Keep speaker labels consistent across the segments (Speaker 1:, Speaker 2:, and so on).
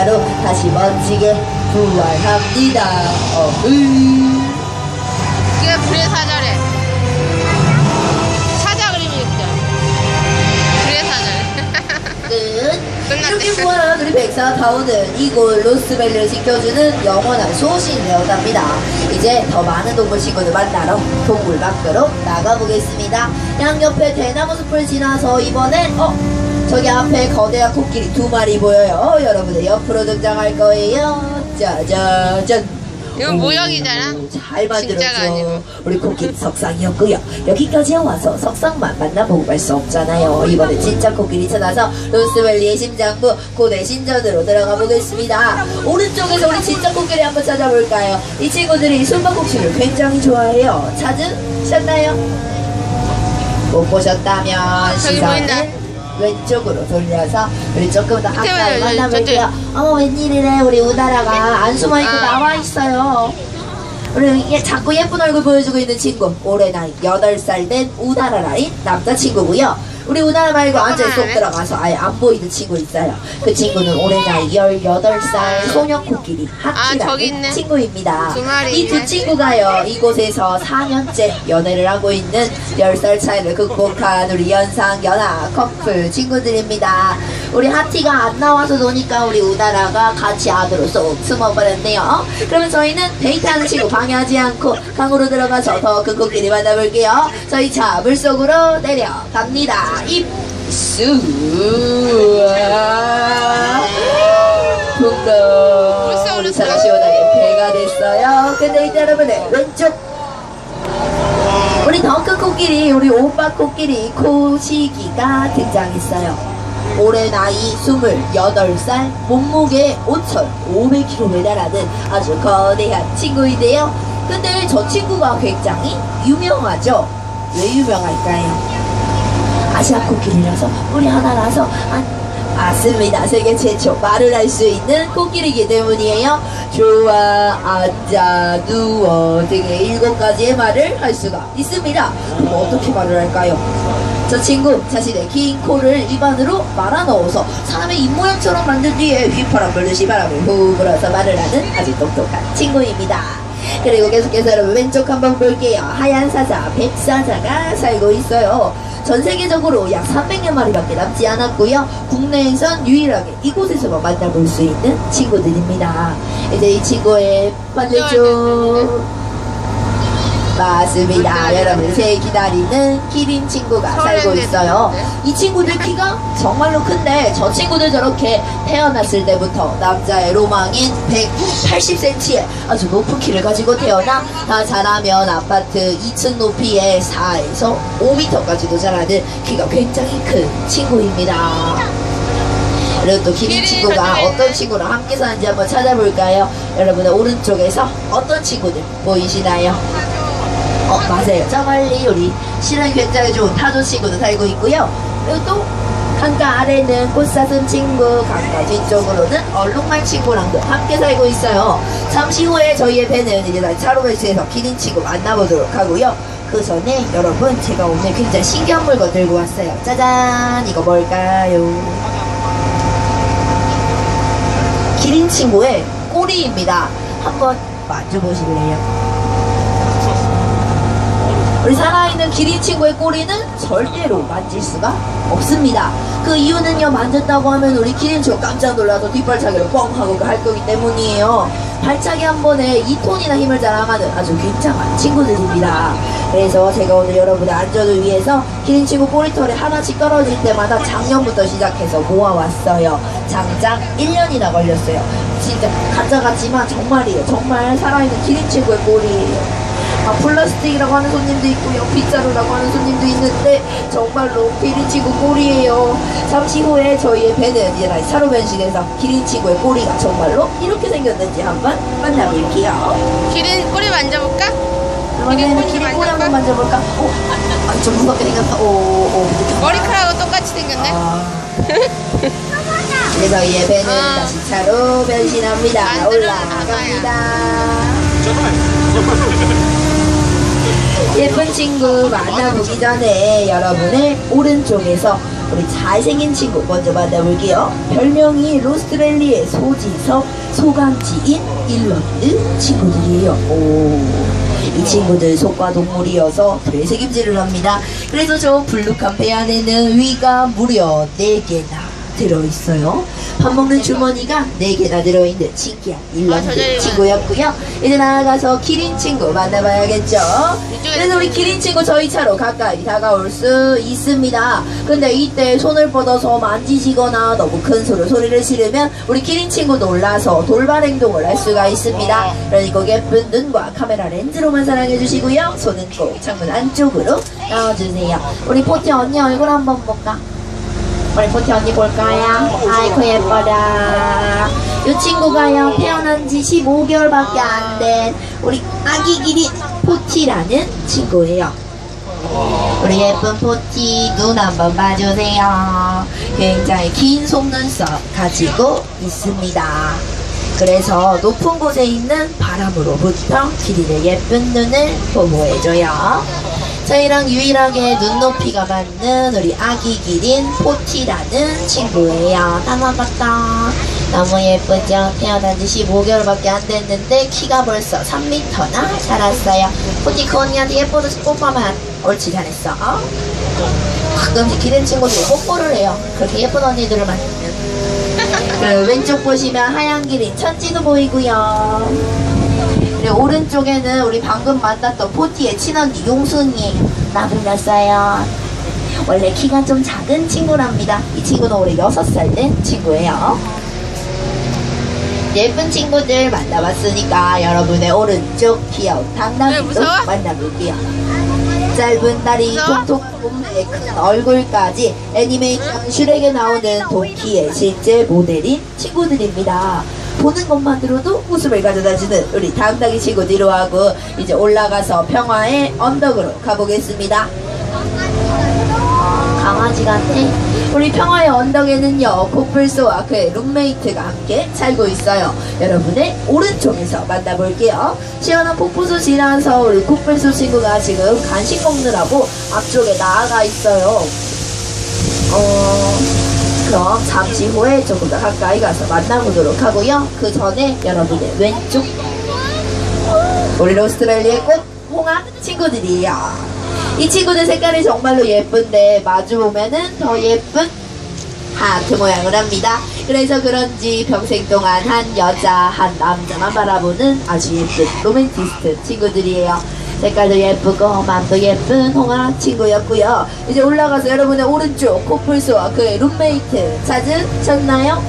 Speaker 1: 하나로 다시 멋지게 부활합니다. 어흥.
Speaker 2: 이게 불의 사자래. 사자 그림이 있죠. 불의 사자래.
Speaker 1: 끝. 이렇게 부활한 우리 백사 다운은 이곳 로스밸리를 지켜주는 영원한 소신이 되었답니다. 이제 더 많은 동물 친구들 만나러 동물 밖으로 나가보겠습니다. 양옆에 대나무 숲을 지나서 이번엔 어 저기 앞에 거대한 코끼리 두 마리 보여요. 여러분들 옆으로 등장할 거예요. 짜자잔.
Speaker 2: 이건 모형이잖아.
Speaker 1: 오, 잘
Speaker 2: 진짜가
Speaker 1: 만들었죠.
Speaker 2: 아니고.
Speaker 1: 우리 코끼리 석상이었고요. 여기까지 와서 석상만 만나보고 갈 수 없잖아요. 이번에 진짜 코끼리 찾아서 로스밸리의 심장부 고대 신전으로 들어가 보겠습니다. 오른쪽에서 우리 진짜 코끼리 한번 찾아볼까요? 이 친구들이 숨바꼭질을 굉장히 좋아해요. 찾으셨나요? 못 보셨다면
Speaker 2: 저기 보인다.
Speaker 1: 왼쪽으로 돌려서 우리 조금 더 가까이 만나볼게요. 어머 웬일이래 우리 우다라가 안 숨어있고
Speaker 2: 아.
Speaker 1: 나와 있어요. 우리 얘 자꾸 예쁜 얼굴 보여주고 있는 친구 올해 나이 8살 된 우다라라인 남자친구고요. 우리 우다라 말고 완전 쏙. 들어가서 아예 안 보이는 친구 있어요. 그 친구는 올해 나이 18살 소녀 코끼리
Speaker 2: 아,
Speaker 1: 하키라는
Speaker 2: 있네.
Speaker 1: 친구입니다. 이 두. 친구가요 이곳에서 4년째 연애를 하고 있는 10살 차이를 극복한 우리 연상 연하 커플 친구들입니다. 우리 하티가 안 나와서 노니까 우리 우다라가 같이 안으로 쏙 숨어버렸네요. 그러면 저희는 데이트하는 친구 방해하지 않고 강으로 들어가서 더큰 코끼리 만나볼게요. 저희 차 물속으로 내려갑니다. 입수 붕덩 우리 차가 시원하게 배가 됐어요. 근데 이제 여러분들 왼쪽 우리 더큰 코끼리 우리 오빠 코끼리 코시기가 등장했어요. 올해 나이 28살 몸무게 5,500kg에 달하는 아주 거대한 친구인데요. 근데 저 친구가 굉장히 유명하죠. 왜 유명할까요? 아시아 코끼리라서 우리 하나라서 아, 맞습니다. 세계 최초 말을 할 수 있는 코끼리이기 때문이에요. 좋아, 앉아, 누워 등의 일곱 가지의 말을 할 수가 있습니다. 그럼 어떻게 말을 할까요? 저 친구 자신의 긴 코를 입안으로 말아 넣어서 사람의 입모양처럼 만든 뒤에 휘파람 불듯이 바람을 후 불어서 말을 하는 아주 똑똑한 친구입니다. 그리고 계속해서 여러분 왼쪽 한번 볼게요. 하얀 사자, 백사자가 살고 있어요. 전 세계적으로 약 300여 마리밖에 남지 않았고요. 국내에선 유일하게 이곳에서만 만나볼 수 있는 친구들입니다. 이제 이 친구의 반대쪽 맞습니다. 여러분 제 기다리는 키린 친구가 살고 있어요. 이 친구들 키가 정말로 큰데 저 친구들 저렇게 태어났을 때부터 남자의 로망인 180cm의 아주 높은 키를 가지고 태어나 다 자라면 아파트 2층 높이의 4에서 5m까지도 자라는 키가 굉장히 큰 친구입니다. 그리고 또 기린 친구가 어떤 친구랑 함께 사는지 한번 찾아볼까요? 여러분의 오른쪽에서 어떤 친구들 보이시나요? 어 맞아요. 저 멀리 우리. 실은 굉장히 좋은 타조 친구도 살고 있고요. 그리고 또 강가 아래는 꽃사슴 친구 강가 뒤쪽으로는 얼룩말 친구랑도 함께 살고 있어요. 잠시 후에 저희의 배는 이제 다시 차로 배치해서 기린 친구 만나보도록 하고요. 그 전에 여러분 제가 오늘 굉장히 신기한 물건 들고 왔어요. 짜잔! 이거 뭘까요? 기린 친구의 꼬리입니다. 한번 만져보실래요? 우리 살아있는 기린 친구의 꼬리는 절대로 만질 수가 없습니다. 그 이유는요, 만졌다고 하면 우리 기린 친구 깜짝 놀라서 뒷발차기를 뻥 하고 할 거기 때문이에요. 발차기 한 번에 2톤이나 힘을 자랑하는 아주 굉장한 친구들입니다. 그래서 제가 오늘 여러분의 안전을 위해서 기린 친구 꼬리털이 하나씩 떨어질 때마다 작년부터 시작해서 모아왔어요. 장장 1년이나 걸렸어요. 진짜 가짜 같지만 정말이에요. 정말 살아있는 기린 친구의 꼬리예요. 아, 플라스틱이라고 하는 손님도 있고요. 빗자루라고 하는 손님도 있는데 정말로 기린치구 꼬리예요. 잠시 후에 저희의 배는 이제 다시 차로 변신해서 기린치구의 꼬리가 정말로 이렇게 생겼는지 한번 만나볼게요.
Speaker 2: 기린 꼬리 만져볼까?
Speaker 1: 그러면
Speaker 2: 꼬리
Speaker 1: 기린 꼬리? 한번 만져볼까? 오, 아, 좀 무섭게 생겼다. 오, 오, 무섭게.
Speaker 2: 머리카락하고 똑같이 생겼네.
Speaker 1: 아. 그래서 이 배는
Speaker 2: 아.
Speaker 1: 다시 차로 변신합니다. 올라갑니다. 예쁜 친구 만나보기 전에 여러분의 오른쪽에서 우리 잘생긴 친구 먼저 만나볼게요. 별명이 로스트밸리의 소지섭, 소강지인, 일런드 친구들이에요. 오. 이 친구들 속과 동물이어서 되새김질을 합니다. 그래서 저 블루칸 배 안에는 위가 무려 4개나 들어있어요. 밥 먹는 주머니가 4개나 들어있는 신기한
Speaker 2: 아, 자리만.
Speaker 1: 친구였고요. 이제 나아가서 기린 친구 만나봐야겠죠. 그래서 우리 기린 친구 저희 차로 가까이 다가올 수 있습니다. 근데 이때 손을 뻗어서 만지시거나 너무 큰 소리, 소리를 지르면 우리 기린 친구 놀라서 돌발 행동을 할 수가 있습니다. 그러니까 예쁜 눈과 카메라 렌즈로만 사랑해 주시고요. 손은 꼭 창문 안쪽으로 넣어주세요. 우리 포티 언니 얼굴 한번 볼까? 포티 언니 볼까요? 아이고 예뻐라. 이 친구가요 태어난 지 15개월밖에 안 된 우리 아기 기린 포티라는 친구예요. 우리 예쁜 포티 눈 한번 봐주세요. 굉장히 긴 속눈썹 가지고 있습니다. 그래서 높은 곳에 있는 바람으로부터 기린의 예쁜 눈을 보호해줘요. 저희랑 유일하게 눈높이가 맞는 우리 아기 기린 포티라는 친구예요. 따마봤다. 너무 예쁘죠? 태어난 지 15개월밖에 안 됐는데 키가 벌써 3m나 자랐어요. 포티 그 언니한테 예뻐서 뽀뽀하면 옳지 잘했어. 가끔씩 기린 친구들이 뽀뽀를 해요. 그렇게 예쁜 언니들을 만나면. 그 왼쪽 보시면 하얀 기린 천지도 보이고요. 오른쪽에는 우리 방금 만났던 포티의 친언니 용순이 나 불렀어요. 원래 키가 좀 작은 친구랍니다. 이 친구는 올해 6살 된 친구예요. 예쁜 친구들 만나봤으니까 여러분의 오른쪽 귀여운
Speaker 2: 왜
Speaker 1: 당나귀도
Speaker 2: 무서워?
Speaker 1: 만나볼게요. 짧은 다리? 통통 몸매 큰 얼굴까지 애니메이션 슈렉에 나오는 도키의 실제 모델인 친구들입니다. 보는 것만으로도 웃음을 가져다주는 우리 당당히 친구 뒤로 하고 이제 올라가서 평화의 언덕으로 가보겠습니다. 강아지 같아. 우리 평화의 언덕에는요 코뿔소와 그의 룸메이트가 함께 살고 있어요. 여러분의 오른쪽에서 만나볼게요. 시원한 폭포수 지나서 우리 코뿔소 친구가 지금 간식 먹느라고 앞쪽에 나아가 있어요. 어, 그럼 잠시 후에 조금 더 가까이 가서 만나보도록 하고요. 그 전에 여러분의 왼쪽 우리 로스트렐리의 꽃 홍합 친구들이에요. 이 친구들 색깔이 정말로 예쁜데 마주보면은 더 예쁜 하트 모양을 합니다. 그래서 그런지 평생 동안 한 여자, 한 남자만 바라보는 아주 예쁜 로맨티스트 친구들이에요. 색깔도 예쁘고 맘도 예쁜 홍아 친구였고요. 이제 올라가서 여러분의 오른쪽 코뿔소와 그의 룸메이트 찾으셨나요?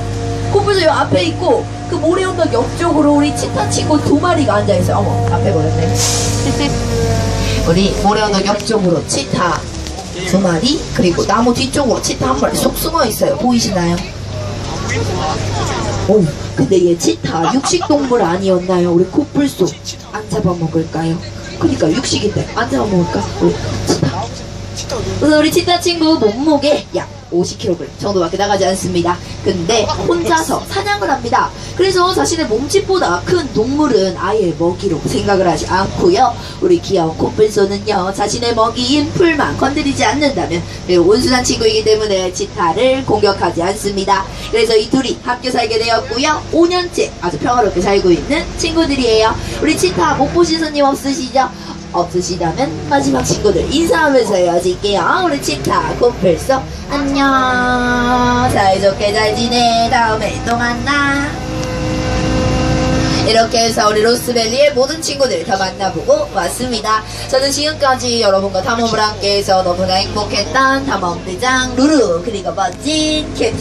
Speaker 1: 코뿔소 요 앞에 있고 그 모래 언덕 옆쪽으로 우리 치타 친구 두 마리가 앉아 있어요. 어머 앞에 보였네. 우리 모래 언덕 옆쪽으로 치타 두 마리 그리고 나무 뒤쪽으로 치타 한 마리 쏙 숨어 있어요. 보이시나요? 오, 근데 얘 치타 육식 동물 아니었나요? 우리 코뿔소 안 잡아먹을까요? 그니까 육식인데 안 잡아먹을까? 우리 치타. 우선 우리 치타 친구 몸무게 약 50kg 정도밖에 나가지 않습니다. 근데 혼자서 사냥을 합니다. 그래서 자신의 몸집보다 큰 동물은 아예 먹이로 생각을 하지 않고요. 우리 귀여운 코뿔소는요 자신의 먹이인 풀만 건드리지 않는다면 매우 온순한 친구이기 때문에 치타를 공격하지 않습니다. 그래서 이 둘이 함께 살게 되었고요. 5년째 아주 평화롭게 살고 있는 친구들이에요. 우리 치타 못 보신 손님 없으시죠? 없으시다면 마지막 친구들 인사하면서 헤어질게요. 우리 치타 코뿔소 안녕 사이좋게 잘 지내 다음에 또 만나 이렇게 해서 우리 로스밸리의 모든 친구들 다 만나보고 왔습니다. 저는 지금까지 여러분과 탐험을 함께해서 너무나 행복했던 탐험대장 루루 그리고 멋진 캡